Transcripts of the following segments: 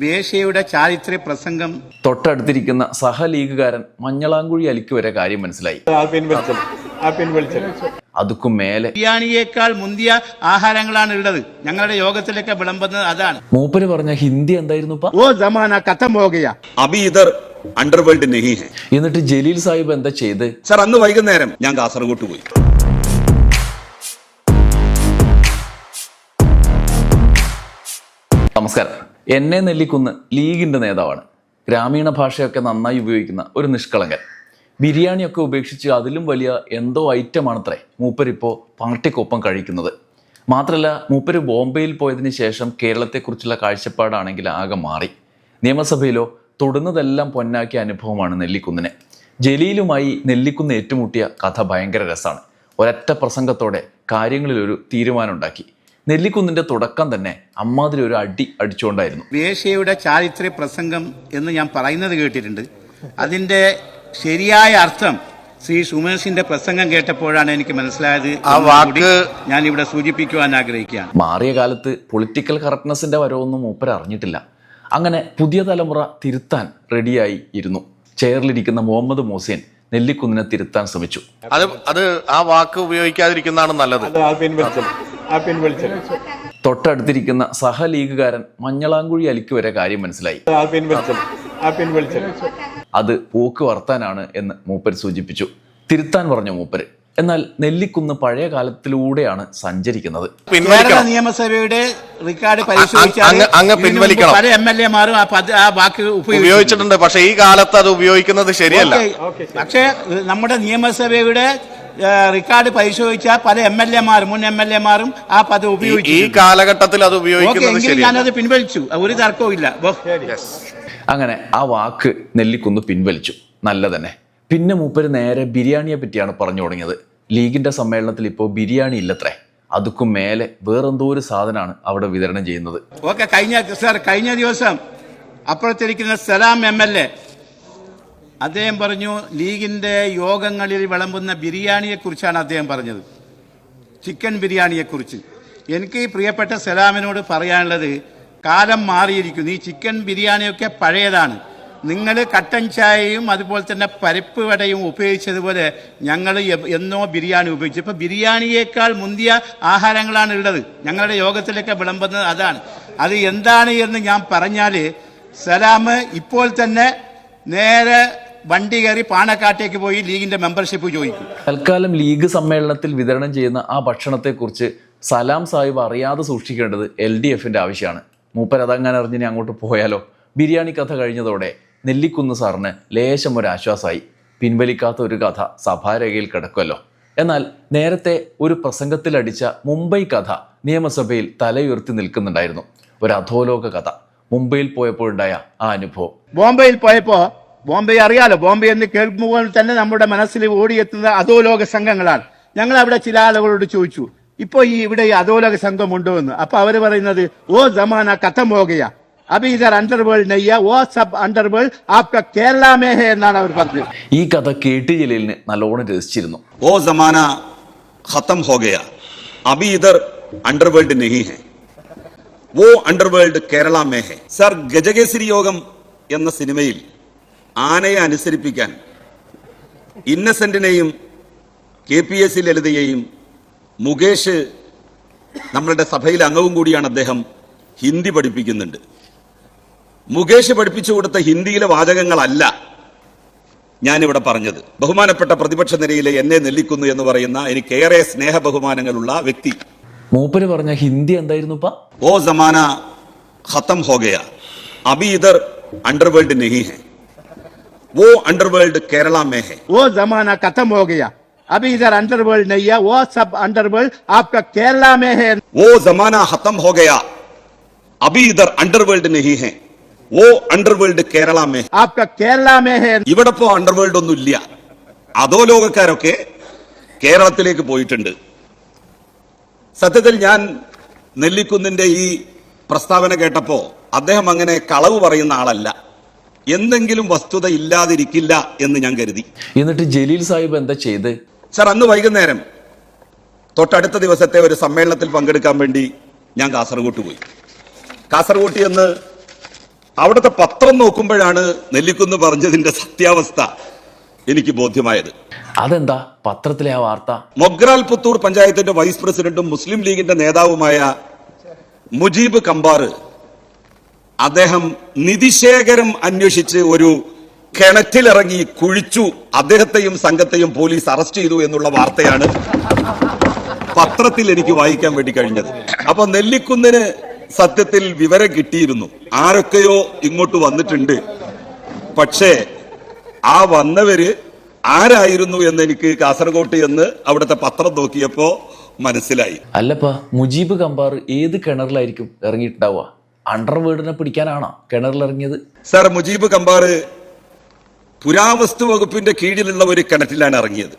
വേശ്യയുടെ ചാരിത്ര പ്രസംഗം തൊട്ടടുത്തിരിക്കുന്ന സഹലീഗുകാരൻ മഞ്ഞളാങ്കുഴി അലിക്ക് വരെ കാര്യം മനസ്സിലായി. അതുക്കും മേലെ ബിരിയാണിയേക്കാൾ മുന്തിയ ആഹാരങ്ങളാണ് ഉള്ളത് ഞങ്ങളുടെ യോഗത്തിലൊക്കെ വിളമ്പുന്നത് അതാണ്. മൂപ്പര് പറഞ്ഞ ഹിന്ദി എന്തായിരുന്നു ഓ ജമാന കഥം അഭി ഇതർ അണ്ടർവേൾഡ് നെഹി ഹെ. എന്നിട്ട് ജലീൽ സാഹിബ് എന്താ ചെയ്ത്? സർ അന്ന് വൈകുന്നേരം ഞാൻ കാസർഗോട്ട് പോയി. നമസ്കാരം. എന്നെ നെല്ലിക്കുന്ന് ലീഗിന്റെ നേതാവാണ്. ഗ്രാമീണ ഭാഷയൊക്കെ നന്നായി ഉപയോഗിക്കുന്ന ഒരു നിഷ്കളങ്കൻ. ബിരിയാണിയൊക്കെ ഉപേക്ഷിച്ച് അതിലും വലിയ എന്തോ ഐറ്റമാണത്രേ മൂപ്പരിപ്പോൾ പാർട്ടിക്കൊപ്പം കഴിക്കുന്നത്. മാത്രമല്ല മൂപ്പര് ബോംബെയിൽ പോയതിന് ശേഷം കേരളത്തെക്കുറിച്ചുള്ള കാഴ്ചപ്പാടാണെങ്കിൽ ആകെ മാറി. നിയമസഭയിലോ തൊടുന്നതെല്ലാം പൊന്നാക്കിയ അനുഭവമാണ് നെല്ലിക്കുന്നിന്. ജലീലുമായി നെല്ലിക്കുന്ന് ഏറ്റുമുട്ടിയ കഥ ഭയങ്കര രസമാണ്. ഒരൊറ്റ പ്രസംഗത്തോടെ കാര്യങ്ങളിലൊരു തീരുമാനമുണ്ടാക്കി. നെല്ലിക്കുന്നിന്റെ തുടക്കം തന്നെ അമ്മാതിരി ഒരു അടി അടിച്ചുകൊണ്ടായിരുന്നു. വേശ്യയുടെ ചാരിത്ര പ്രസംഗം എന്ന് ഞാൻ പറയുന്നത് കേട്ടിട്ടുണ്ട്. അതിന്റെ ശരിയായ അർത്ഥം ശ്രീ സുമേഷിന്റെ പ്രസംഗം കേട്ടപ്പോഴാണ് എനിക്ക് മനസ്സിലായത്. ആ വാക്ക് ഞാൻ ഇവിടെ സൂചിപ്പിക്കുവാൻ ആഗ്രഹിക്കുകയാണ്. മാറിയ കാലത്ത് പൊളിറ്റിക്കൽ കറക്റ്റ്നെസിന്റെ വരവൊന്നും മൂപ്പർ അറിഞ്ഞിട്ടില്ല. അങ്ങനെ പുതിയ തലമുറ തിരുത്താൻ റെഡിയായി ഇരുന്നു. ചെയറിലിരിക്കുന്ന മുഹമ്മദ് മോസേൻ നെല്ലിക്കുന്നിനെ തിരുത്താൻ ശ്രമിച്ചു. അത് അത് ആ വാക്ക് ഉപയോഗിക്കാതിരിക്കുന്നതാണ് നല്ലത്. പിൻവലിച്ചത് തൊട്ടടുത്തിരിക്കുന്ന സഹലീഗുകാരൻ മഞ്ഞളാങ്കുഴി അലിക്ക് വരെ കാര്യം മനസ്സിലായി. ആ പിൻവലിച്ചത് പിൻവലിച്ചത് അത് പോക്ക് വർത്താനാണ് എന്ന് മൂപ്പര് സൂചിപ്പിച്ചു. തിരുത്താൻ പറഞ്ഞു മൂപ്പര്. എന്നാൽ നെല്ലിക്കുന്ന് പഴയ കാലത്തിലൂടെയാണ് സഞ്ചരിക്കുന്നത്. കേരള നിയമസഭയുടെ റെക്കോർഡ് അങ്ങ് പരിശോധിച്ചാൽ അങ്ങ് പിൻവലിക്കണം. പല എം എൽ എമാരും ആ വാക്ക് ഉപയോഗിച്ചിട്ടുണ്ട്. പക്ഷേ ഈ കാലത്ത് അത് ഉപയോഗിക്കുന്നത് ശരിയല്ല. പക്ഷേ നമ്മുടെ നിയമസഭയുടെ റെക്കോർഡ് പരിശോധിച്ചാൽ പല എം എൽ എമാരും മുൻ എം എൽ എമാരും ആ പദം ഉപയോഗിച്ചു ഈ കാലഘട്ടത്തിൽ അത് ഉപയോഗിക്കുന്നു ഉപയോഗിക്കുന്നത് ഞാനത് പിൻവലിച്ചു. ഒരു തർക്കവും ഇല്ല. അങ്ങനെ ആ വാക്ക് നെല്ലിക്കുന്ന് പിൻവലിച്ചു. നല്ല തന്നെ പിന്നെ മൂപ്പര് നേരെ ബിരിയാണിയെ പറ്റിയാണ് പറഞ്ഞു തുടങ്ങിയത്. ലീഗിന്റെ സമ്മേളനത്തിൽ ഇപ്പോൾ ബിരിയാണി ഇല്ലത്രേ. അതുക്കും മേലെ വേറെന്തോ ഒരു സാധനമാണ് അവിടെ വിതരണം ചെയ്യുന്നത്. ഓക്കെ കഴിഞ്ഞ സാർ കഴിഞ്ഞ ദിവസം അപ്പുറത്തിരിക്കുന്ന സലാം എം എൽ എ അദ്ദേഹം പറഞ്ഞു ലീഗിന്റെ യോഗങ്ങളിൽ വിളമ്പുന്ന ബിരിയാണിയെക്കുറിച്ചാണ് അദ്ദേഹം പറഞ്ഞത്. ചിക്കൻ ബിരിയാണിയെക്കുറിച്ച്. എനിക്ക് പ്രിയപ്പെട്ട സലാമിനോട് പറയാനുള്ളത് കാലം മാറിയിരിക്കുന്നു. ഈ ചിക്കൻ ബിരിയാണിയൊക്കെ പഴയതാണ്. നിങ്ങൾ കട്ടൻ ചായയും അതുപോലെ തന്നെ പരിപ്പ് വടയും ഉപയോഗിച്ചതുപോലെ ഞങ്ങൾ എന്നോ ബിരിയാണി ഉപയോഗിച്ചു. ഇപ്പോൾ ബിരിയാണിയേക്കാൾ മുന്തിയ ആഹാരങ്ങളാണ് ഉള്ളത്. ഞങ്ങളുടെ യോഗത്തിലൊക്കെ വിളമ്പുന്നത് അതാണ്. അത് എന്താണ് എന്ന് ഞാൻ പറഞ്ഞാൽ സലാം ഇപ്പോൾ തന്നെ നേരെ വണ്ടി കയറി പാണക്കാട്ടേക്ക് പോയി ലീഗിന്റെ മെമ്പർഷിപ്പ് ചോദിക്കും. തൽക്കാലം ലീഗ് സമ്മേളനത്തിൽ വിതരണം ചെയ്യുന്ന ആ ഭക്ഷണത്തെക്കുറിച്ച് സലാം സാഹിബ് അറിയാതെ സൂക്ഷിക്കേണ്ടത് എൽ ഡി എഫിന്റെ ആവശ്യമാണ്. മൂപ്പർ അതങ്ങനെ അറിഞ്ഞിനി അങ്ങോട്ട് പോയാലോ? ബിരിയാണി കഥ കഴിഞ്ഞതോടെ നെല്ലിക്കുന്ന് സാറിന് ലേശം ഒരു ആശ്വാസമായി. പിൻവലിക്കാത്ത ഒരു കഥ സഭാരേഖയിൽ കിടക്കുമല്ലോ. എന്നാൽ നേരത്തെ ഒരു പ്രസംഗത്തിൽ അടിച്ച മുംബൈ കഥ നിയമസഭയിൽ തലയുയർത്തി നിൽക്കുന്നുണ്ടായിരുന്നു. ഒരു അധോലോക കഥ. മുംബൈയിൽ പോയപ്പോഴുണ്ടായ ആ അനുഭവം. ബോംബെയിൽ പോയപ്പോ ബോംബെ അറിയാലോ? ബോംബെ എന്ന് കേൾക്കുമ്പോൾ തന്നെ നമ്മുടെ മനസ്സിൽ ഓടിയെത്തുന്ന അധോലോക സംഘങ്ങളാണ്. ഞങ്ങൾ അവിടെ ചില ആളുകളോട് ചോദിച്ചു ഇപ്പൊ ഈ ഇവിടെ ഈ അധോലോക സംഘം ഉണ്ടോ എന്ന്? അപ്പൊ അവർ പറയുന്നത് ഓ ജമാന കഥം പോകുക അപ്പൊ ഇതർ അണ്ടർവേൾഡ് നെയ്യ ഓ സബ് അണ്ടർവേൾഡ് ആപ്ക കേരള മേഹ എന്നാണ് അവർ പറഞ്ഞത്. ഈ കഥ കേട്ട് ജലീലിന് നല്ലോണം രസിച്ചിരുന്നു. ഓ ജമാന ഖത്തം ഹോഗയ അബീദർ ഇതർ അണ്ടർവേൾഡ് നെഹി ഹെ. വോ അണ്ടർവേൾഡ് കേരള മേ ഹെ. സർ ഗജകേസരി യോഗം എന്ന സിനിമയിൽ ആനയെ അനുസരിപ്പിക്കാൻ ഇന്നസെന്റിനെയും കെ പി എസ് സി ലളിതയെയും മുകേഷ് നമ്മളുടെ സഭയിലെ അംഗവും കൂടിയാണ് അദ്ദേഹം ഹിന്ദി പഠിപ്പിക്കുന്നുണ്ട്. മുകേഷ് പഠിപ്പിച്ചു കൊടുത്ത ഹിന്ദിയിലെ വാചകങ്ങളല്ല ഞാനിവിടെ പറഞ്ഞത്. ബഹുമാനപ്പെട്ട പ്രതിപക്ഷ നിരയിലെ എന്നെ നെല്ലിക്കുന്നു എന്ന് പറയുന്ന എനിക്കേറെ സ്നേഹ ബഹുമാനങ്ങളുള്ള വ്യക്തി. മൂപ്പര് പറഞ്ഞ ഹിന്ദി എന്തായിരുന്നു ഓ സമാന ഖത്തം ഹോഗയ. അബി ഇതർ അണ്ടർവേൾഡ് നെഹി ഹെ വോ അണ്ടർവേൾഡ് കേരള മേ ഹെ ഓ ജമാന കഥം പോകുക അപ്പൊ ഇതർ അണ്ടർവേൾഡ് നെയ്യ ഓ സബ് അണ്ടർവേൾഡ് ആപ്ക കേരള മേഹ वो जमाना खत्म हो गया अभी इधर अंडरवर्ल्ड नहीं है वो अंडरवर्ल्ड കേരള में है. ആപ്ക കേരള മേഹ ഇവിടെ ഇപ്പോ അണ്ടർവേൾഡ് ഒന്നും ഇല്ല അതോ ലോകക്കാരൊക്കെ കേരളത്തിലേക്ക് പോയിട്ടുണ്ട് സത്യത്തിൽ ഞാൻ നെല്ലിക്കുന്നിന്റെ ഈ പ്രസ്താവന കേട്ടപ്പോ അദ്ദേഹം അങ്ങനെ കളവ് പറയുന്ന ആളല്ല എന്തെങ്കിലും വസ്തുത ഇല്ലാതിരിക്കില്ല എന്ന് ഞാൻ കരുതി. എന്നിട്ട് ജലീൽ സാഹിബ് എന്താ ചെയ്ത്? സർ അന്ന് വൈകുന്നേരം തൊട്ടടുത്ത ദിവസത്തെ ഒരു സമ്മേളനത്തിൽ പങ്കെടുക്കാൻ വേണ്ടി ഞാൻ കാസർഗോട്ട് പോയി. കാസർഗോട്ട് എന്ന് അവിടുത്തെ പത്രം നോക്കുമ്പോഴാണ് നെല്ലിക്കുന്ന് പറഞ്ഞതിന്റെ സത്യാവസ്ഥ എനിക്ക് ബോധ്യമായത്. അതെന്താ? പത്രത്തിലെ ആ വാർത്ത? മൊഗ്രാൽ പുത്തൂർ പഞ്ചായത്തിന്റെ വൈസ് പ്രസിഡന്റും മുസ്ലിം ലീഗിന്റെ നേതാവുമായ മുജീബ് കമ്പാർ അദ്ദേഹം നിധിശേഖരം അന്വേഷിച്ച് ഒരു കിണറ്റിലിറങ്ങി കുഴിച്ചു അദ്ദേഹത്തെയും സംഘത്തെയും പോലീസ് അറസ്റ്റ് ചെയ്തു എന്നുള്ള വാർത്തയാണ് പത്രത്തിൽ എനിക്ക് വായിക്കാൻ വേണ്ടി കഴിഞ്ഞത്. അപ്പൊ നെല്ലിക്കുന്നിന് സത്യത്തിൽ വിവരം കിട്ടിയിരുന്നു. ആരൊക്കെയോ ഇങ്ങോട്ട് വന്നിട്ടുണ്ട്. പക്ഷേ ആ വന്നവര് ആരായിരുന്നു എന്ന് എനിക്ക് കാസർഗോട്ട് എന്ന് അവിടുത്തെ പത്രം നോക്കിയപ്പോ മനസ്സിലായി. അല്ലപ്പാ മുജീബ് കമ്പാർ ഏത് കിണറിലായിരിക്കും ഇറങ്ങിയിട്ടുണ്ടാവുക? അണ്ടർവേർഡിനെ പിടിക്കാനാണോ കിണറിലിറങ്ങിയത് സാർ മുജീബ് കമ്പാറ് പുരാവസ്തു വകുപ്പിന്റെ കീഴിലുള്ള ഒരു കിണറ്റിലാണ് ഇറങ്ങിയത്.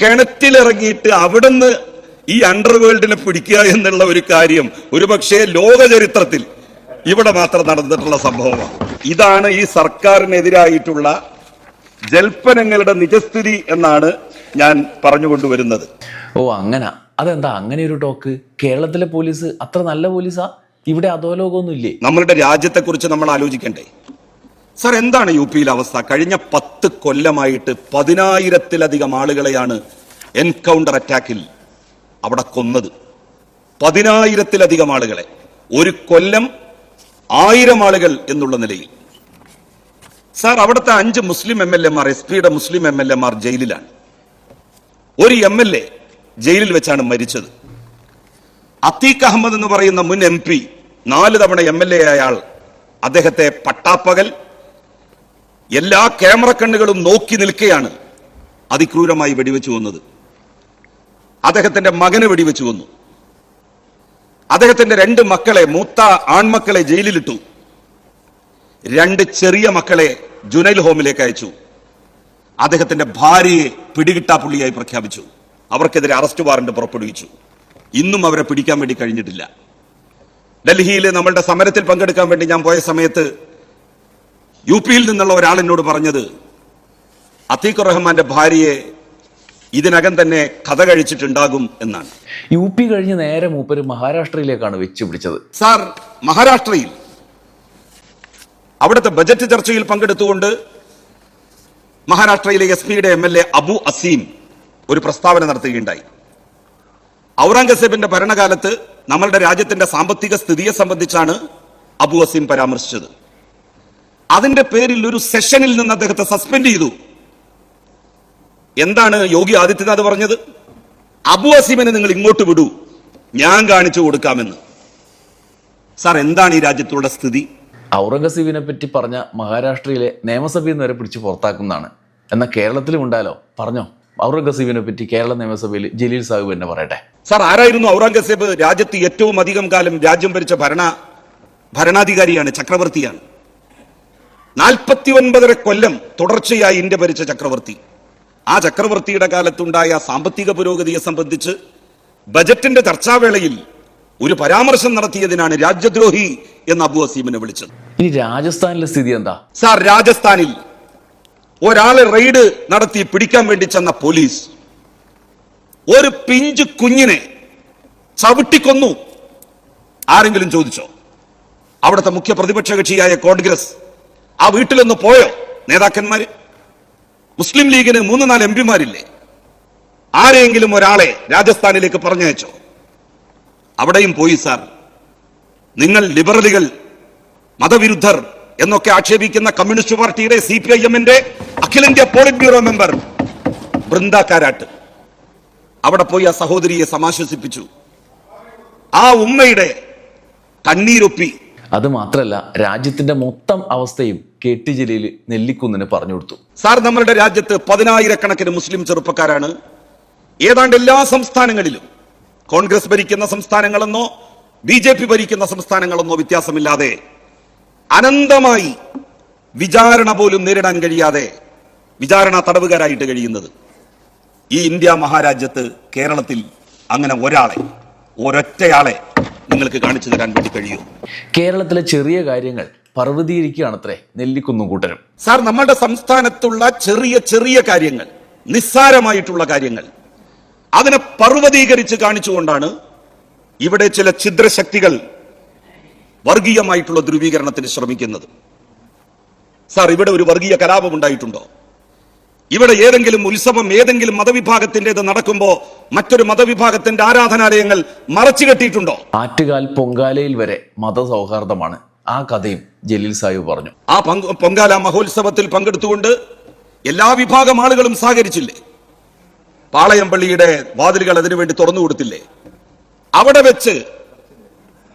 കിണറ്റിലിറങ്ങിയിട്ട് അവിടുന്ന് ഈ അണ്ടർവേൾഡിനെ പിടിക്കുക എന്നുള്ള ഒരു കാര്യം ഒരുപക്ഷെ ലോക ചരിത്രത്തിൽ ഇവിടെ മാത്രം നടന്നിട്ടുള്ള സംഭവമാണ്. ഇതാണ് ഈ സർക്കാരിനെതിരായിട്ടുള്ള ജൽപ്പനങ്ങളുടെ നിജസ്ഥിതി എന്നാണ് ഞാൻ പറഞ്ഞുകൊണ്ടുവരുന്നത്. ഓ അങ്ങനെ. അതെന്താ? അങ്ങനെ ഒരു ടോക്ക്? കേരളത്തിലെ പോലീസ് അത്ര നല്ല പോലീസാ? ഇവിടെ അധോലോകമൊന്നും ഇല്ലേ? നമ്മളുടെ രാജ്യത്തെക്കുറിച്ച് നമ്മൾ ആലോചിക്കണ്ടേ? സർ എന്താണ് യു പിയിലെ അവസ്ഥ? കഴിഞ്ഞ പത്ത് കൊല്ലമായിട്ട് പതിനായിരത്തിലധികം ആളുകളെയാണ് എൻകൗണ്ടർ അറ്റാക്കിൽ അവിടെ കൊന്നത്. പതിനായിരത്തിലധികം ആളുകളെ. ഒരു കൊല്ലം ആയിരം ആളുകൾ എന്നുള്ള നിലയിൽ. സാർ അവിടുത്തെ അഞ്ച് മുസ്ലിം എം എൽ എമാർ എസ് പിയുടെ മുസ്ലിം എം എൽ എമാർ ജയിലിലാണ്. ഒരു എം എൽ എ ജയിലിൽ വെച്ചാണ് മരിച്ചത്. അത്തീഖ് അഹമ്മദ് എന്ന് പറയുന്ന മുൻ എം പി നാല് തവണ എം എൽ എ അയാൾ അദ്ദേഹത്തെ പട്ടാപ്പകൽ എല്ലാ ക്യാമറ കണ്ണുകളും നോക്കി നിൽക്കുകയാണ് അതിക്രൂരമായി വെടിവെച്ചു വന്നത് അദ്ദേഹത്തിന്റെ മകന് വെടിവെച്ചു വന്നു അദ്ദേഹത്തിന്റെ രണ്ട് മക്കളെ മൂത്ത ആൺമക്കളെ ജയിലിലിട്ടു. രണ്ട് ചെറിയ മക്കളെ ജുനൈൽ ഹോമിലേക്ക് അയച്ചു. അദ്ദേഹത്തിന്റെ ഭാര്യയെ പിടികിട്ടാപ്പുള്ളിയായി പ്രഖ്യാപിച്ചു. അവർക്കെതിരെ അറസ്റ്റ് വാറന്റ് പുറപ്പെടുവിച്ചു. ഇന്നും അവരെ പിടിക്കാൻ വേണ്ടി കഴിഞ്ഞിട്ടില്ല. ഡൽഹിയിൽ നമ്മളുടെ സമരത്തിൽ പങ്കെടുക്കാൻ വേണ്ടി ഞാൻ പോയ സമയത്ത് യു പിയിൽ നിന്നുള്ള ഒരാൾ എന്നോട് പറഞ്ഞത് അതീഖു റഹ്മാന്റെ ഭാര്യയെ ഇതിനകം തന്നെ കഥ കഴിച്ചിട്ടുണ്ടാകും എന്നാണ്. യു പി കഴിഞ്ഞ് നേരെ മൂപ്പര് മഹാരാഷ്ട്രയിലേക്കാണ് വെച്ചു പിടിച്ചത്. സാർ മഹാരാഷ്ട്രയിൽ അവിടുത്തെ ബജറ്റ് ചർച്ചയിൽ പങ്കെടുത്തുകൊണ്ട് മഹാരാഷ്ട്രയിലെ എസ് പിയുടെ M L A Abu Asim ഒരു പ്രസ്താവന നടത്തുകയുണ്ടായി. ഔറംഗസേബിന്റെ ഭരണകാലത്ത് നമ്മളുടെ രാജ്യത്തിന്റെ സാമ്പത്തിക സ്ഥിതിയെ സംബന്ധിച്ചാണ് അബു വസീം പരാമർശിച്ചത്. അതിന്റെ പേരിൽ ഒരു സെഷനിൽ നിന്ന് അദ്ദേഹത്തെ സസ്പെൻഡ് ചെയ്തു. എന്താണ് യോഗി ആദിത്യനാഥ് പറഞ്ഞത്? അബു വസീമിനെ നിങ്ങൾ ഇങ്ങോട്ട് വിടൂ. ഞാൻ കാണിച്ചു കൊടുക്കാമെന്ന്. സാർ എന്താണ് ഈ രാജ്യത്തുള്ള സ്ഥിതി? ഔറംഗസീബിനെ പറ്റി പറഞ്ഞ മഹാരാഷ്ട്രയിലെ നിയമസഭയിൽ നിന്ന് വരെ പിടിച്ച് പുറത്താക്കുന്നതാണ്. എന്നാൽ കേരളത്തിലും ഉണ്ടാലോ? പറഞ്ഞോ? ഔറംഗസീബിനെ പറ്റി കേരള നിയമസഭയിൽ ജലീൽ സാഹിബ് എന്നെ പറയട്ടെ. സാർ ആരായിരുന്നു ഔറംഗസേബ്? രാജ്യത്ത് ഏറ്റവും അധികം കാലം രാജ്യം ഭരിച്ച ഭരണ ഭരണാധികാരിയാണ് ചക്രവർത്തിയാണ്. നാൽപ്പത്തി ഒൻപതര കൊല്ലം തുടർച്ചയായി ഇന്ത്യ ഭരിച്ച ചക്രവർത്തി. ആ ചക്രവർത്തിയുടെ കാലത്തുണ്ടായ സാമ്പത്തിക പുരോഗതിയെ സംബന്ധിച്ച് ബജറ്റിന്റെ ചർച്ചാവേളയിൽ ഒരു പരാമർശം നടത്തിയതിനാണ് രാജ്യദ്രോഹി എന്ന് അബു അസീമിനെ വിളിച്ചത്. ഇനി രാജസ്ഥാനിലെ സ്ഥിതി എന്താ? സാർ രാജസ്ഥാനിൽ ഒരാളെ റെയ്ഡ് നടത്തി പിടിക്കാൻ വേണ്ടി ചെന്ന പോലീസ്. ഒരു പിഞ്ച് കുഞ്ഞിനെ ചവിട്ടിക്കൊന്നു. ആരെങ്കിലും ചോദിച്ചോ? അവിടുത്തെ മുഖ്യ പ്രതിപക്ഷ കക്ഷിയായ കോൺഗ്രസ് ആ വീട്ടിലൊന്ന് പോയോ നേതാക്കന്മാര്? മുസ്ലിം ലീഗിന് മൂന്ന് നാല് എം പിമാരില്ലേ? ആരെങ്കിലും ഒരാളെ രാജസ്ഥാനിലേക്ക് പറഞ്ഞയച്ചോ? അവിടെയും പോയി സാർ. നിങ്ങൾ ലിബറലുകൾ മതവിരുദ്ധർ എന്നൊക്കെ ആക്ഷേപിക്കുന്ന കമ്മ്യൂണിസ്റ്റ് പാർട്ടിയുടെ സി പി ഐ എമ്മിന്റെ അഖിലേന്ത്യാ polit bureau member Brinda Karat. അവിടെ പോയി ആ സഹോദരിയെ സമാശ്വസിപ്പിച്ചു. ആ ഉമ്മയുടെ കണ്ണീരൊപ്പി. അത് മാത്രല്ല രാജ്യത്തിന്റെ മൊത്തം അവസ്ഥയും കെ ടി ജലീൽ നെല്ലിക്കുന്നിന് പറഞ്ഞു കൊടുത്തു. സാർ നമ്മളുടെ രാജ്യത്ത് പതിനായിരക്കണക്കിന് മുസ്ലിം ചെറുപ്പക്കാരാണ്. ഏതാണ്ട് എല്ലാ സംസ്ഥാനങ്ങളിലും കോൺഗ്രസ് ഭരിക്കുന്ന സംസ്ഥാനങ്ങളെന്നോ ബി ജെ പി ഭരിക്കുന്ന സംസ്ഥാനങ്ങളെന്നോ വ്യത്യാസമില്ലാതെ അനന്തമായി വിചാരണ പോലും നേരിടാൻ കഴിയാതെ വിചാരണ തടവുകാരായിട്ട് കഴിയുന്നത് ഈ ഇന്ത്യ മഹാരാജ്യത്ത് കേരളത്തിൽ അങ്ങനെ ഒരാളെ ഒരൊറ്റയാളെ നിങ്ങൾക്ക് കാണിച്ചു തരാൻ വേണ്ടി കഴിയൂ. കേരളത്തിലെ ചെറിയ കാര്യങ്ങൾ പർവതീകരിക്കുകയാണത്രേ നെല്ലിക്കുന്നും കൂട്ടരും. സാർ നമ്മുടെ സംസ്ഥാനത്തുള്ള ചെറിയ ചെറിയ കാര്യങ്ങൾ നിസ്സാരമായിട്ടുള്ള കാര്യങ്ങൾ അതിനെ പർവതീകരിച്ച് കാണിച്ചുകൊണ്ടാണ് ഇവിടെ ചില ഛിദ്രശക്തികൾ വർഗീയമായിട്ടുള്ള ധ്രുവീകരണത്തിന് ശ്രമിക്കുന്നത്. സാർ ഇവിടെ ഒരു വർഗീയ കലാപം ഉണ്ടായിട്ടുണ്ടോ? ഇവിടെ ഏതെങ്കിലും ഉത്സവം ഏതെങ്കിലും മതവിഭാഗത്തിന്റെത് നടക്കുമ്പോൾ മറ്റൊരു മതവിഭാഗത്തിന്റെ ആരാധനാലയങ്ങൾ മറച്ചു കെട്ടിയിട്ടുണ്ടോ? ആറ്റുകാൽ പൊങ്കാലയിൽ വരെ മത മതസൗഹാർദ്ദമാണ് ആ കഥയും ജലീൽ സാഹിബ് പറഞ്ഞു. ആ പങ്ക് പൊങ്കാല മഹോത്സവത്തിൽ പങ്കെടുത്തുകൊണ്ട് എല്ലാ വിഭാഗം ആളുകളും സഹകരിച്ചില്ലേ? പാളയം പള്ളിയുടെ വാതിലുകൾ അതിനുവേണ്ടി തുറന്നു കൊടുത്തില്ലേ? അവിടെ വെച്ച്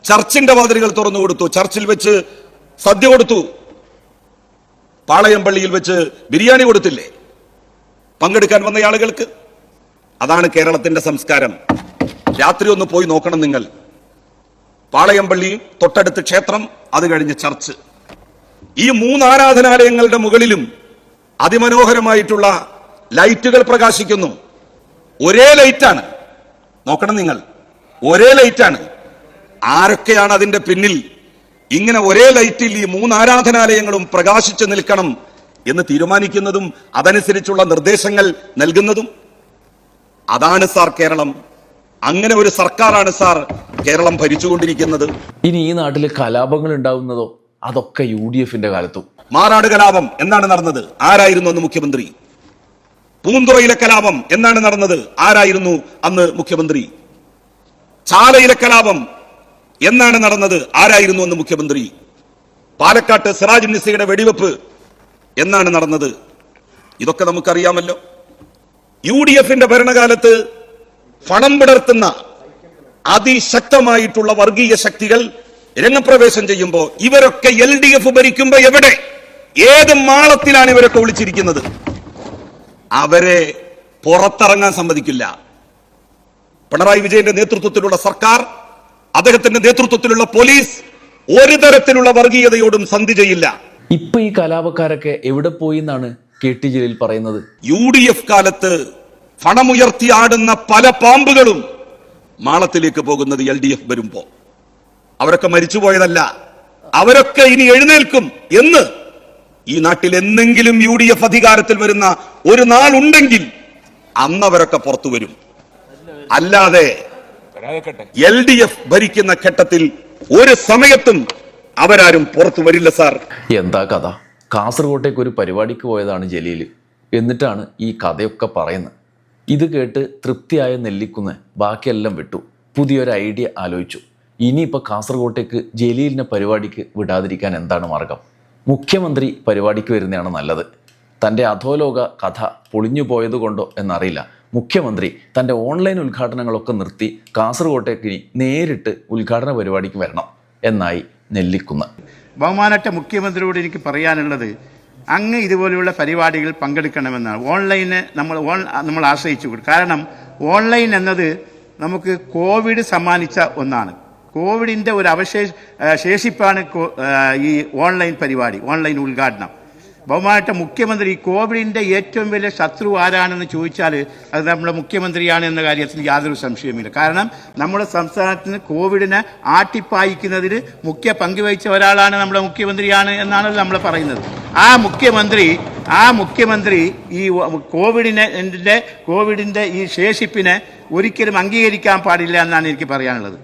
ചർച്ചിന്റെ വാതിലുകൾ തുറന്നു കൊടുത്തു. ചർച്ചിൽ വെച്ച് സദ്യ കൊടുത്തു. പാളയം പള്ളിയിൽ വെച്ച് ബിരിയാണി കൊടുത്തില്ലേ? പങ്കെടുക്കാൻ വന്ന ആളുകൾക്ക്. അതാണ് കേരളത്തിന്റെ സംസ്കാരം. രാത്രി ഒന്ന് പോയി നോക്കണം നിങ്ങൾ. പാളയം പള്ളി തൊട്ടടുത്ത് ക്ഷേത്രം അത് കഴിഞ്ഞ് ചർച്ച്. ഈ മൂന്ന് ആരാധനാലയങ്ങളുടെ മുകളിലും അതിമനോഹരമായിട്ടുള്ള ലൈറ്റുകൾ പ്രകാശിക്കുന്നു. ഒരേ ലൈറ്റാണ്. നോക്കണം നിങ്ങൾ. ഒരേ ലൈറ്റാണ്. ആരൊക്കെയാണ് അതിന്റെ പിന്നിൽ? ഇങ്ങനെ ഒരേ ലൈറ്റിൽ ഈ മൂന്ന് ആരാധനാലയങ്ങളും പ്രകാശിച്ചു നിൽക്കണം എന്ന് തീരുമാനിക്കുന്നതും അതനുസരിച്ചുള്ള നിർദ്ദേശങ്ങൾ നൽകുന്നതും? അതാണ് സാർ കേരളം. അങ്ങനെ ഒരു സർക്കാരാണ് സാർ കേരളം ഭരിച്ചുകൊണ്ടിരിക്കുന്നത്. ഇനി ഈ നാട്ടിൽ കലാപങ്ങൾ ഉണ്ടാവുന്നതോ അതൊക്കെ യു ഡി എഫിന്റെ കാലത്തും. മാറാട് കലാപം എന്നാണ് നടന്നത്? ആരായിരുന്നു അന്ന് മുഖ്യമന്ത്രി? പൂന്തുറയിലെ കലാപം എന്നാണ് നടന്നത്? ആരായിരുന്നു അന്ന് മുഖ്യമന്ത്രി? ചാലയിലെ കലാപം എന്നാണ് നടന്നത്? ആരായിരുന്നു അന്ന് മുഖ്യമന്ത്രി? പാലക്കാട്ട് സിറാജ് നിസയുടെ വെടിവെപ്പ് എന്നാണ് നടന്നത്? ഇതൊക്കെ നമുക്കറിയാമല്ലോ. യു ഡി എഫിന്റെ ഭരണകാലത്ത് പണം പിടർത്തുന്ന അതിശക്തമായിട്ടുള്ള വർഗീയ ശക്തികൾ രംഗപ്രവേശം ചെയ്യുമ്പോൾ ഇവരൊക്കെ എൽ ഡി എഫ് ഭരിക്കുമ്പോ എവിടെ? ഏത് മാളത്തിലാണ് ഇവരൊക്കെ ഒളിച്ചിരിക്കുന്നത്? അവരെ പുറത്തിറങ്ങാൻ സമ്മതിക്കില്ല. പിണറായി വിജയന്റെ നേതൃത്വത്തിലുള്ള സർക്കാർ അദ്ദേഹത്തിന്റെ നേതൃത്വത്തിലുള്ള പോലീസ് ഒരു തരത്തിലുള്ള വർഗീയതയോടും സന്ധി ചെയ്യില്ല. ഇപ്പൊ ഈ കലാപക്കാരൊക്കെ എവിടെ പോയി എന്നാണ് കെ ടി ജലീൽ പറയുന്നത്? യു ഡി എഫ് കാലത്ത് പണമുയർത്തി ആടുന്ന പല പാമ്പുകളും മാളത്തിലേക്ക് പോകുന്നത് എൽ ഡി എഫ് വരുമ്പോ. അവരൊക്കെ മരിച്ചുപോയതല്ല അവരൊക്കെ ഇനി എഴുന്നേൽക്കും എന്ന് ഈ നാട്ടിൽ എന്തെങ്കിലും യു ഡി എഫ് അധികാരത്തിൽ വരുന്ന ഒരു നാളുണ്ടെങ്കിൽ അന്നവരൊക്കെ പുറത്തു വരും. അല്ലാതെ എൽ ഡി എഫ് ഭരിക്കുന്ന ഘട്ടത്തിൽ ഒരു സമയത്തും അവരാരും പുറത്തു വരില്ല സാർ. എന്താ കഥ? കാസർഗോട്ടേക്ക് ഒരു പരിപാടിക്ക് പോയതാണ് ജലീൽ. എന്നിട്ടാണ് ഈ കഥയൊക്കെ പറയുന്നത്. ഇത് കേട്ട് തൃപ്തിയായ നെല്ലിക്കുന്ന് ബാക്കിയെല്ലാം വിട്ടു. പുതിയൊരു ഐഡിയ ആലോചിച്ചു. ഇനിയിപ്പോൾ കാസർഗോട്ടേക്ക് ജലീലിനെ പരിപാടിക്ക് വിടാതിരിക്കാൻ എന്താണ് മാർഗം? മുഖ്യമന്ത്രി പരിപാടിക്ക് വരുന്നതാണ് നല്ലത്. തന്റെ അധോലോക കഥ പൊളിഞ്ഞു പോയത് കൊണ്ടോ എന്നറിയില്ല. മുഖ്യമന്ത്രി തന്റെ ഓൺലൈൻ ഉദ്ഘാടനങ്ങളൊക്കെ നിർത്തി കാസർഗോട്ടേക്ക് ഇനി നേരിട്ട് ഉദ്ഘാടന പരിപാടിക്ക് വരണം എന്നായി നെല്ലിക്കുന്ന്. ബഹുമാനപ്പെട്ട മുഖ്യമന്ത്രിയോട് എനിക്ക് പറയാനുള്ളത് അങ്ങ് ഇതുപോലെയുള്ള പരിപാടികൾ പങ്കെടുക്കണമെന്നാണ് ഓൺലൈന് നമ്മൾ ഓൺ നമ്മൾ ആശ്രയിച്ചു കാരണം ഓൺലൈൻ എന്നത് നമുക്ക് കോവിഡ് സമ്മാനിച്ച ഒന്നാണ്. കോവിഡിന്റെ ഒരു അവശേഷ ശേഷിപ്പാണ് ഈ ഓൺലൈൻ പരിപാടി ഓൺലൈൻ ഉദ്ഘാടനം. ബഹുമാനപ്പെട്ട മുഖ്യമന്ത്രി കോവിഡിന്റെ ഏറ്റവും വലിയ ശത്രു ആരാണെന്ന് ചോദിച്ചാൽ അത് നമ്മുടെ മുഖ്യമന്ത്രിയാണ് എന്ന കാര്യത്തിൽ യാതൊരു സംശയവുമില്ല. കാരണം നമ്മുടെ സംസ്ഥാനത്തിന് കോവിഡിനെ ആട്ടിപ്പായിക്കുന്നതിൽ മുഖ്യ പങ്കുവഹിച്ച ഒരാളാണ് നമ്മുടെ മുഖ്യമന്ത്രിയാണ് എന്നാണ് നമ്മൾ പറയുന്നത്. ആ മുഖ്യമന്ത്രി ആ മുഖ്യമന്ത്രി ഈ കോവിഡിനെ കോവിഡിന്റെ ഈ ശേഷിപ്പിനെ ഒരിക്കലും അംഗീകരിക്കാൻ പാടില്ല എന്നാണ് എനിക്ക് പറയാനുള്ളത്.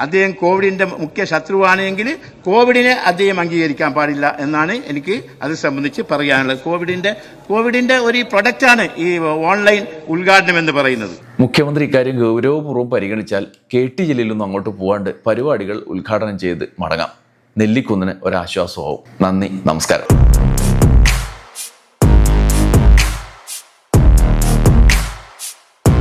അദ്ദേഹം കോവിഡിന്റെ മുഖ്യ ശത്രുവാണെങ്കിൽ കോവിഡിനെ അദ്ദേഹം അംഗീകരിക്കാൻ പാടില്ല എന്നാണ് എനിക്ക് അത് സംബന്ധിച്ച് പറയാനുള്ളത്. കോവിഡിന്റെ കോവിഡിന്റെ ഒരു പ്രൊഡക്റ്റാണ് ഈ ഓൺലൈൻ ഉദ്ഘാടനം എന്ന് പറയുന്നത്. മുഖ്യമന്ത്രി ഇക്കാര്യം ഗൗരവപൂർവം പരിഗണിച്ചാൽ കെ ടി ജലീലൊന്നും അങ്ങോട്ട് പോകാണ്ട് പരിപാടികൾ ഉദ്ഘാടനം ചെയ്ത് മടങ്ങാം. നെല്ലിക്കുന്നിന് ഒരാശ്വാസമാവും. നന്ദി നമസ്കാരം.